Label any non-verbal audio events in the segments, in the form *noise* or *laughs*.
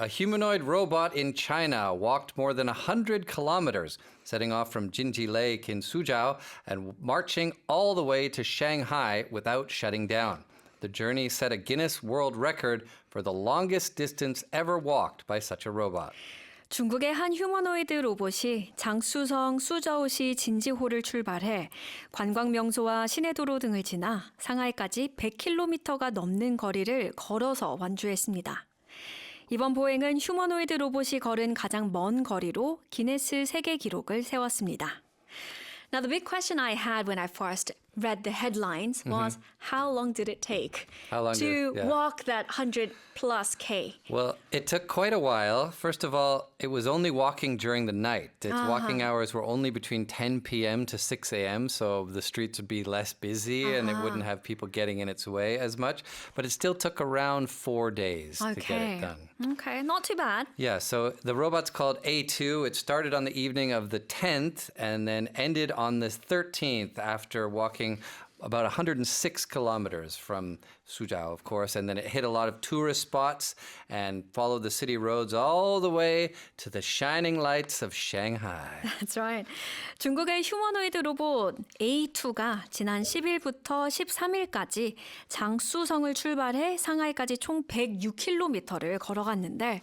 A humanoid robot in China walked more than 100 kilometers, setting off from Jinji Lake in Suzhou and marching all the way to Shanghai without shutting down. The journey set a Guinness World Record for the longest distance ever walked by such a robot. 중국의 한 휴머노이드 로봇이 장쑤성 수저우시 진지호를 출발해 관광 명소와 시내도로 등을 지나 상하이까지 100km가 넘는 거리를 걸어서 완주했습니다. 이번 보행은 휴머노이드 로봇이 걸은 가장 먼 거리로 기네스 세계 기록을 세웠습니다. Now the big question I had when I first read the headlines mm-hmm. was how long did it take How long to did- yeah. walk that 100 plus K? Well, it took quite a while. First of all, it was only walking during the night. Its uh-huh. walking hours were only between 10 p.m. to 6 a.m., so the streets would be less busy and it uh-huh. wouldn't have people getting in its way as much. But it still took around four days to get it done. Okay, not too bad. Yeah, so the robot's called A2. It started on the evening of the 10th and then ended on the 13th after walking being about 106 kilometers from Suzhou, of course, and then it hit a lot of tourist spots and followed the city roads all the way to the shining lights of Shanghai. That's right. 중국의 휴머노이드 로봇 A2가 지난 10일부터 13일까지 장쑤성을 출발해 상하이까지 총 106km를 걸어갔는데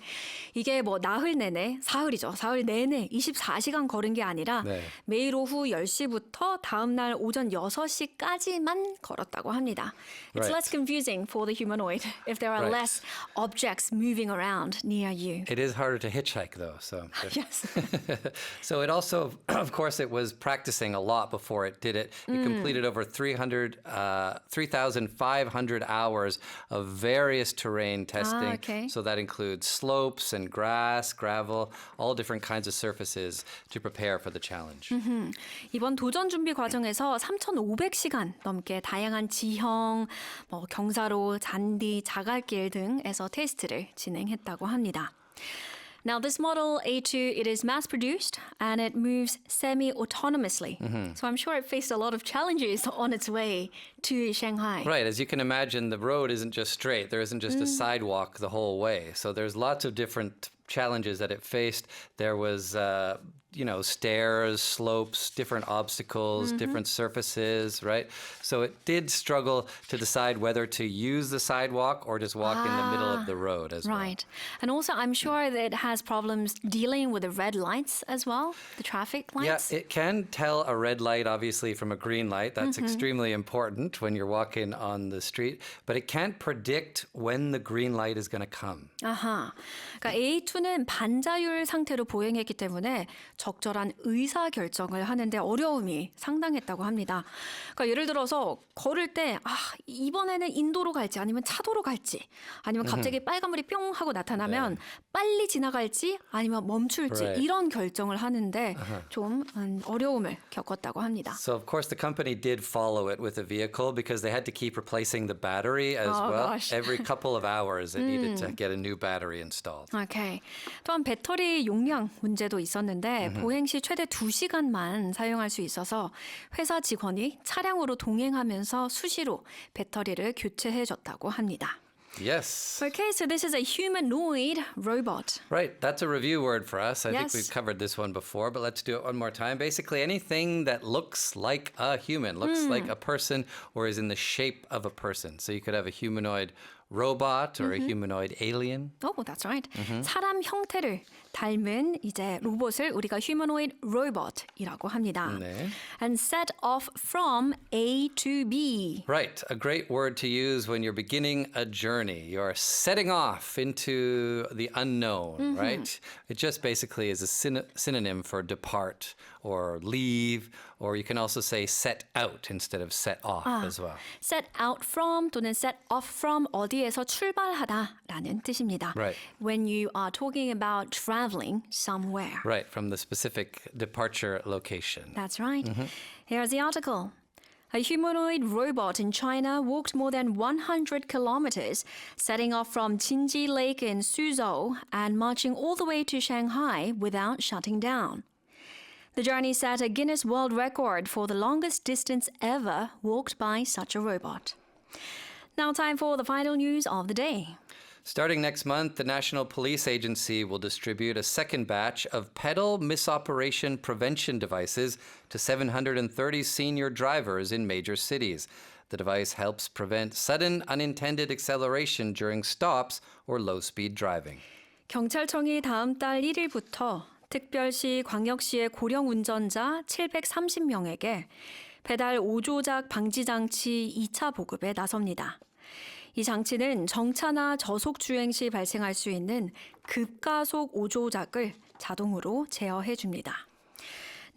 이게 뭐 나흘 내내 사흘이죠. 사흘 내내 24시간 걸은 게 아니라 네. 매일 오후 10시부터 다음 날 오전 6시까지 만 걸었다고 합니다. It's Right. less confusing for the humanoid if there are Right. less objects moving around near you. It is harder to hitchhike though, so *laughs* Yes. *laughs* so it also, *clears throat* of course, it was practicing a lot before it did it. It completed over 300, uh, 3,500 hours of various terrain testing. okay. So that includes slopes and grass, gravel, all different kinds of surfaces to prepare for the challenge. 이번 도전 준비 과정에서 3,500시간 넘게 다양한 지형, 뭐 경사로, 잔디, 자갈길 등에서 테스트를 진행했다고 합니다. Now, this model A2, it is mass produced and it moves semi autonomously. So I'm sure it faced a lot of challenges on its way to Shanghai. Right, as you can imagine, the road isn't just straight. There isn't just a sidewalk the whole way. So there's lots of different challenges that it faced. There was, uh, you know, stairs, slopes, different obstacles, different surfaces, right? So it did struggle to decide whether to use the sidewalk or just walk in the middle of the road as well. Right. And also, I'm sure that it has problems dealing with the red lights as well, the traffic Yeah, lights. it can tell a red light, obviously, from a green light. That's extremely important when you're walking on the street. But it can't predict when the green light is going to come. 아하. 그러니까 A2는 반자율 상태로 보행했기 때문에 적절한 의사 결정을 하는데 어려움이 상당했다고 합니다. 그러니까 예를 들어서 걸을 때 아, 이번에는 인도로 갈지 아니면 차도로 갈지 아니면 갑자기 빨간불이 뿅 하고 나타나면 빨리 지나갈지 아니면 멈출지 Right. 이런 결정을 하는데 좀 음, 어려움을 겪었다고 합니다. So, of course, the company did follow it with a vehicle because they had to keep replacing the battery as Oh, well. gosh. Every couple of hours, it needed to get a new battery installed. 오케이. 또한 배터리 용량 문제도 있었는데 보행 시 최대 2시간만 사용할 수 있어서 회사 직원이 차량으로 동행하면서 수시로 배터리를 교체해 줬다고 합니다. Yes. Okay, so this is a humanoid robot. Right, that's a review word for us. I think Yes. we've covered this one before, but let's do it one more time. Basically, anything that looks like a human, looks like a person, or is in the shape of a person. So you could have a humanoid robot or a humanoid alien. Oh, that's right. 사람 형태를 닮은 이제 로봇을 우리가 humanoid robot이라고 합니다. 네. And set off from A to B. Right, a great word to use when you're beginning a journey. You're setting off into the unknown, right? It just basically is a syn- synonym for depart or leave, or you can also say set out instead of set off as well. set out from 또는 set off from 어디에서 출발하다라는 뜻입니다. Right. When you are talking about traveling somewhere. Right, from the specific departure location. That's right. Here's the article. A humanoid robot in China walked more than 100 kilometers, setting off from Jinji Lake in Suzhou and marching all the way to Shanghai without shutting down. The journey set a Guinness World Record for the longest distance ever walked by such a robot. Now, time for the final news of the day. Starting next month, the National Police Agency will distribute a second batch of pedal misoperation prevention devices to 730 senior drivers in major cities. The device helps prevent sudden unintended acceleration during stops or low speed driving. 경찰청이 다음 달 1일부터 특별시, 광역시의 고령 운전자 730명에게 배달 5조작 방지 장치 2차 보급에 나섭니다. 이 장치는 정차나 저속 주행 시 발생할 수 있는 급가속 5조작을 자동으로 제어해 줍니다.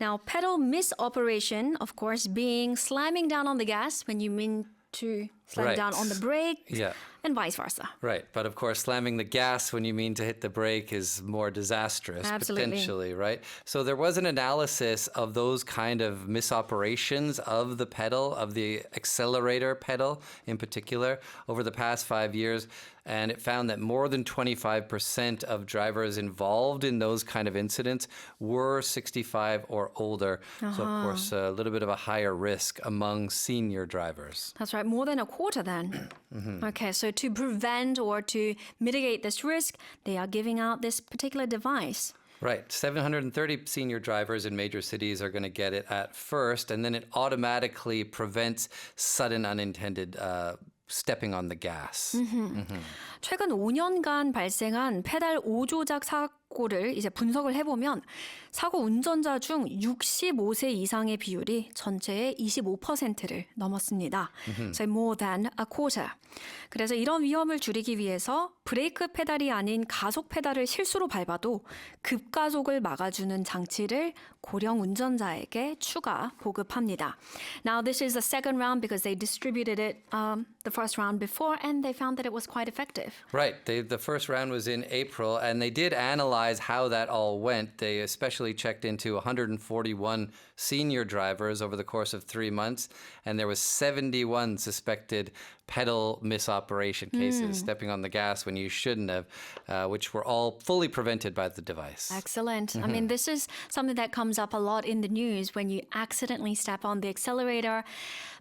Now, pedal misoperation, of course, being slamming down on the gas when you mean to slam Right. down on the brake, Yeah. and vice versa. Right, but of course, slamming the gas when you mean to hit the brake is more disastrous, Absolutely. potentially, right? So there was an analysis of those kind of misoperations of the pedal, of the accelerator pedal in particular, over the past five years, and it found that more than 25% of drivers involved in those kind of incidents were 65 or older. So, of uh-huh. course, a little bit of a higher risk among senior drivers. That's right, more than a quarter then. *clears throat* Okay, so to prevent or to mitigate this risk, they are giving out this particular device. Right. 730 senior drivers in major cities are going to get it at first, and then it automatically prevents sudden unintended uh, stepping on the gas. 최근 5년간 발생한 페달 5조작 사 고를 이제 분석을 해보면 사고 운전자 중 65세 이상의 비율이 전체의 25%를 넘었습니다. So more than a quarter. 그래서 이런 위험을 줄이기 위해서 브레이크 페달이 아닌 가속 페달을 실수로 밟아도 급가속을 막아주는 장치를 고령 운전자에게 추가 보급합니다. Now this is the second round because they distributed it um, the first round before and they found that it was quite effective. Right. They, the first round was in April, and they did analyze how that all went. They especially checked into 141 senior drivers over the course of three months, and there was 71 suspected pedal misoperation cases, stepping on the gas when you shouldn't have, uh, which were all fully prevented by the device. Excellent. I mean, this is something that comes up a lot in the news when you accidentally step on the accelerator,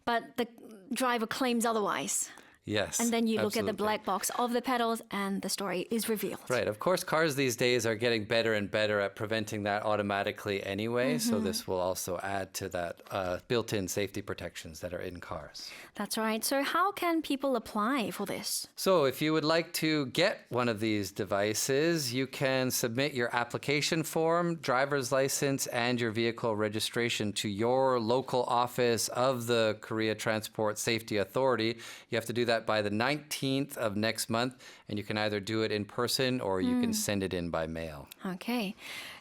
but the driver claims otherwise. Yes. And then you look at the black box of the pedals and the story is revealed. Right. Of course, cars these days are getting better and better at preventing that automatically anyway. So this will also add to that uh, built-in safety protections that are in cars. That's right. So, how can people apply for this? So if you would like to get one of these devices, you can submit your application form, driver's license, and your vehicle registration to your local office of the Korea Transport Safety Authority. You have to do that by the 19th of next month, and you can either do it in person or you can send it in by mail. 오케이.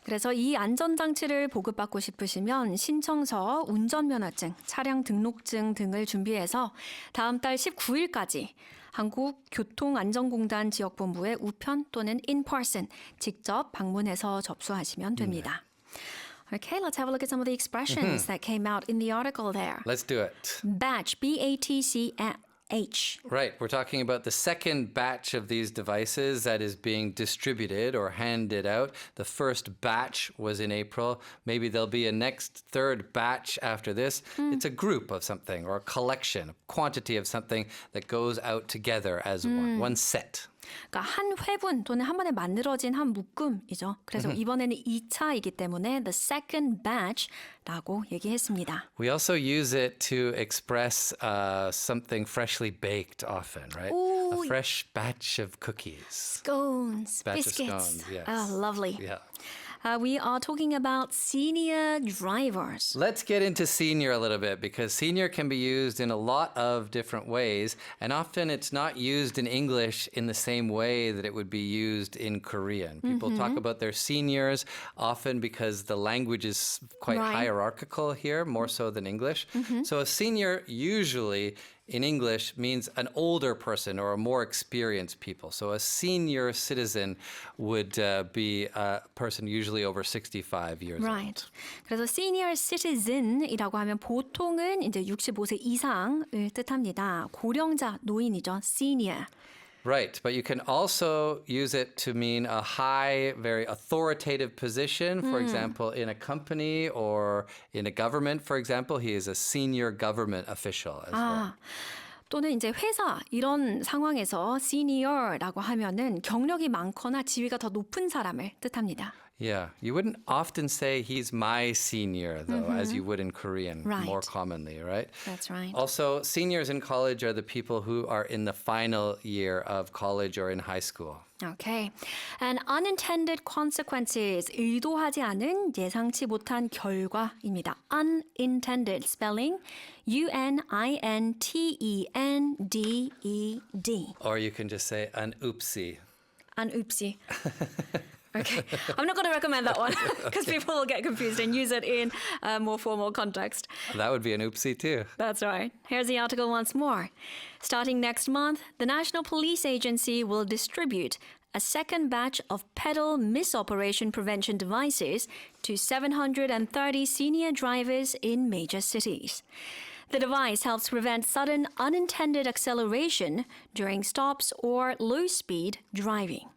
그래서 이 안전장치를 보급받고 싶으시면 신청서, 운전면허증, 차량 등록증 등을 준비해서 다음 달 19일까지 한국교통안전공단 지역본부의 우편 또는 in person 직접 방문해서 접수하시면 됩니다. Okay, let's have a look at some of the expressions that came out in the article there. Let's do it. Batch, B A T C H. Right. We're talking about the second batch of these devices that is being distributed or handed out. The first batch was in April. Maybe there'll be a next third batch after this. Hmm. It's a group of something or a collection, a quantity of something that goes out together as one, hmm. one set. 그러니까 한 회분 또는 한 번에 만들어진 한 묶음이죠. 그래서 이번에는 2차이기 때문에 the second batch라고 얘기했습니다. We also use it to express uh, something freshly baked often, right? Ooh. A fresh batch of cookies. Scones, Batch of biscuits. scones, yes. Oh, lovely. Yeah. Uh, we are talking about senior drivers. Let's get into senior a little bit because senior can be used in a lot of different ways, and often it's not used in English in the same way that it would be used in Korean. People talk about their seniors often because the language is quite Right. hierarchical here, more so than English. So a senior usually in English means an older person or a more experienced people. So a senior citizen would uh, be a person usually over 65 years old. Right. 그래서 senior citizen이라고 하면 보통은 이제 65세 이상을 뜻합니다. 고령자, 노인이죠. senior. Right, but you can also use it to mean a high, very authoritative position. For example, in a company or in a government, for example, he is a senior government official as well. 아, 또는 이제 회사 이런 상황에서 senior라고 하면은 경력이 많거나 지위가 더 높은 사람을 뜻합니다. Yeah, you wouldn't often say he's my senior, though, as you would in Korean more Right. commonly, right? That's right. Also, seniors in college are the people who are in the final year of college or in high school. Okay. And unintended consequences, 의도하지 않은 예상치 못한 결과입니다. Unintended spelling U N I N T E N D E D. Or you can just say an oopsie. An oopsie. *laughs* Okay, I'm not going to recommend that one *laughs* because people will get confused and use it in a more formal context. That would be an oopsie too. That's right. Here's the article once more. Starting next month, the National Police Agency will distribute a second batch of pedal misoperation prevention devices to 730 senior drivers in major cities. The device helps prevent sudden unintended acceleration during stops or low speed driving.